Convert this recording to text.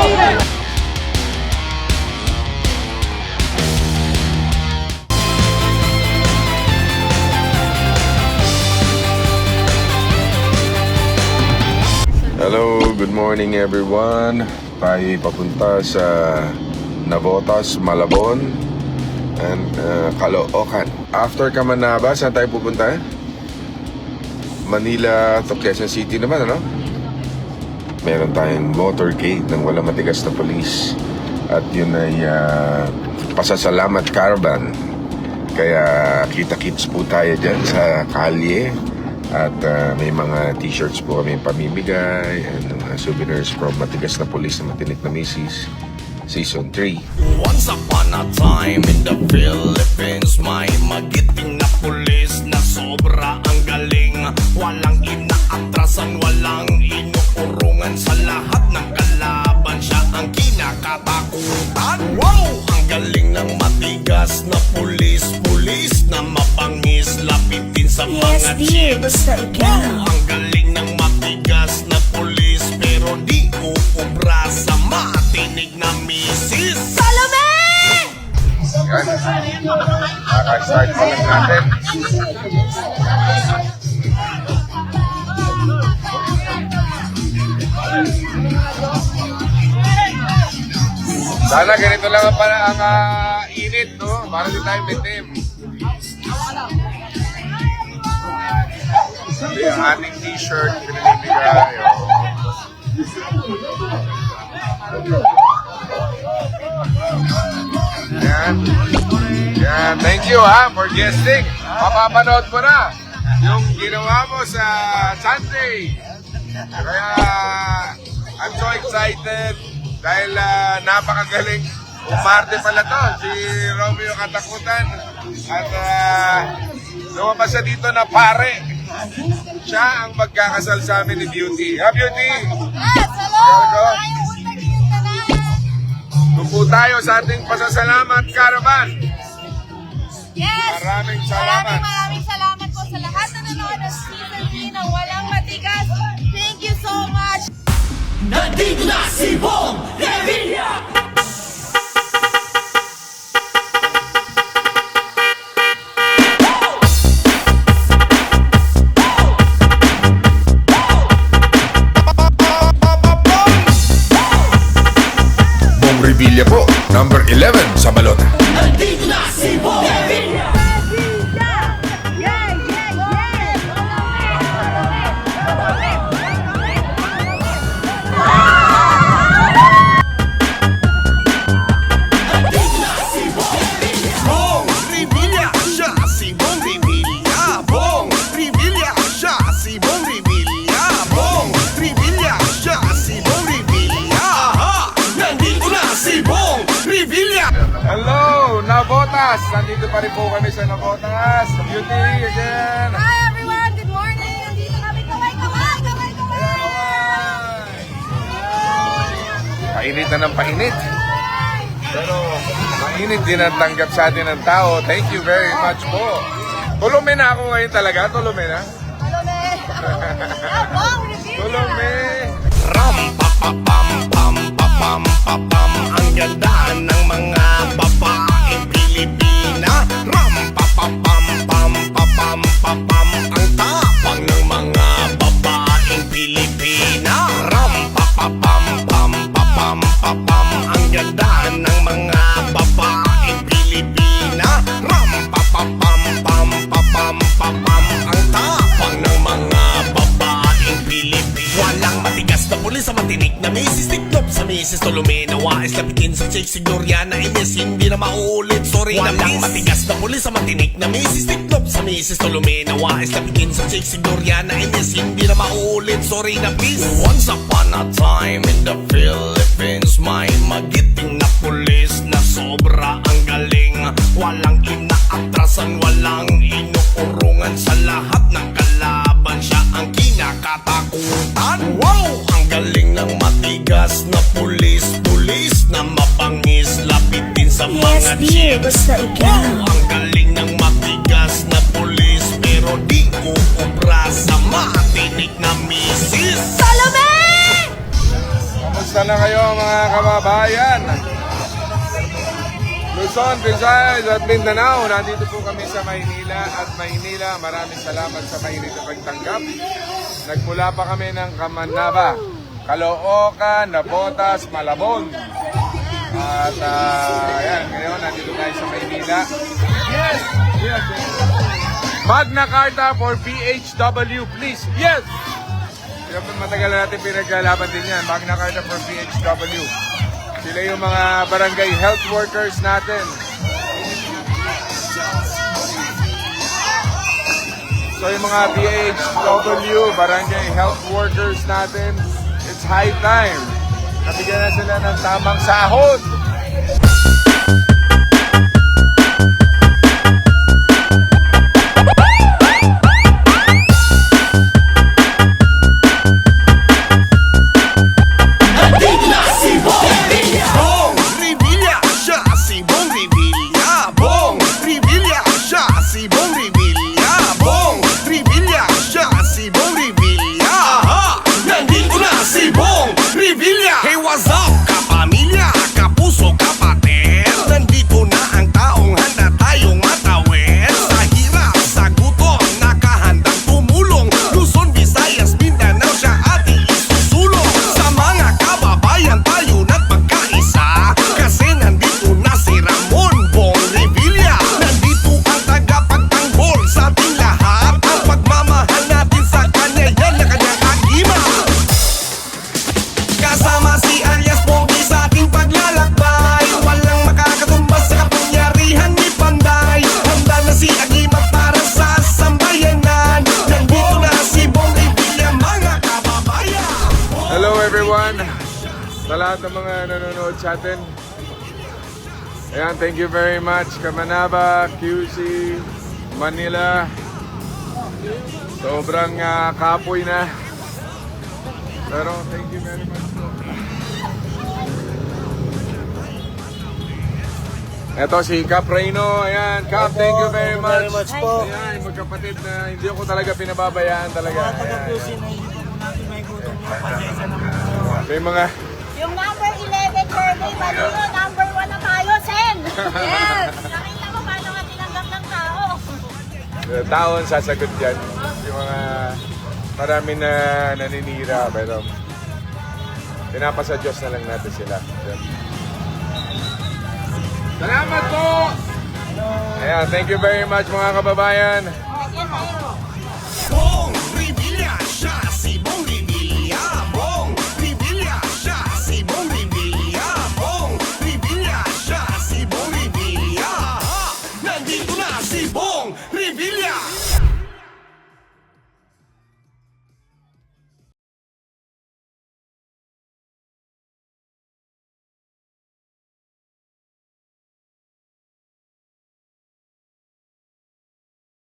Hello, good morning everyone. Tayo papunta sa Navotas, Malabon and uh, Caloocan. After Kamanaba, saan tayo pupunta? Manila to Quezon City naman, ano? Meron tayong motorcade ng walang matigas na polis. At yun ay uh, pasasalamat caravan. Kaya kita-kits po tayo dyan sa kalye. At uh, may mga t-shirts po kami pamimigay and mga souvenirs from Matigas na Polis na Matinik na Misis Season 3. Once upon a time in the Philippines May magiting na pulis na sobra ang galing Walang inaatrasan, walang inuurungan Sa lahat ng kalaban siya ang kinakatakutan Wow! Ang galing ng matigas na pulis Pulis na mapangis, lapitin sa Yes, mga dear. Ikaw. Wow! Ang galing Kaka-start pa lang natin. Sana ganito lang ang, para, ang ah, init, no? Para di tayo bitim. Sabi, ang ating t-shirt, pinanibigay. Oh. Yan. Yan. Thank you ha for guesting. Mapapanood mo na yung ginawa mo sa Sunday. Kaya I'm so excited dahil ah, napakagaling. Umarte pala to, si Romeo Katakutan. At uh, lumabas siya dito na pare. Siya ang magkakasal sa amin ni Beauty. Ha, Beauty? Yes, hello! Hello. Tayo untag yung tanan. Doon po tayo sa ating pasasalamat caravan. Yes! Maraming salamat. Maraming maraming salamat po sa lahat na nanonood ng season 3 ng Walang Matigas. Thank you so much! Nandito na si Bong Revilla! Navotas! Nandito pa rin po kami sa Navotas. Beauty again. Hi everyone! Good morning! Nandito kami kamay, kamay, kamay, kamay! Painit na ng painit. Pero mainit din ang tanggap sa atin ng tao. Thank you very much po. Tulume na ako ngayon talaga. Tulume na. Revilla! Tulume. Ram pa pa pam pam pa pam pa Ganda ng mga si Gloriana Ines Hindi na mauulit. Sorry na Walang matigas na pulis sa matinik na misis. Tiklop sa misis Tolomena Wais lapitin sa chick. Si Gloriana Ines Hindi na mauulit. Sorry na peace Once upon a time in the Philippines May magiting na pulis na sobra ang galing Luzon, Visayas at Mindanao. Nandito po kami sa Maynila at Maynila. Maraming salamat sa mainit na pagtanggap. Nagmula pa kami ng Kamanaba Caloocan, Nabotas, Malabon. At ah, ayan, ngayon nandito tayo sa Maynila. Yes! Yes! Magna Carta for PHW, please. Yes! Matagal na natin pinaglalaban din yan. Magna Carta for PHW. Sila yung mga barangay health workers natin. So yung mga PHW, barangay health workers natin, it's high time. Nabigyan na sila ng tamang sahod. Lahat ng mga nanonood sa atin. Ayan, thank you very much. Kamanaba, QC, Manila. Sobrang ah, kapoy na. Pero thank you very much. Ito si Cap Reyno. Ayan, Cap, thank you very much. very much po. Ayan, yung magkapatid na hindi ako talaga pinababayaan talaga. Mga taga Ayan. Pusin na hindi po natin may gutom nyo. Pasensya na po. May mga Yung number 11 survey, mali yun. Number 1 na tayo, Sen. Yes. Nakita mo paano nga tinanggap ng tao. uh, taon sasagot dyan. Yung mga marami na naninira pero pinapasa Diyos na lang natin sila. Yan. Salamat po! Ayan, thank you very much mga kababayan. Yan tayo. Bong si Bong Revilla!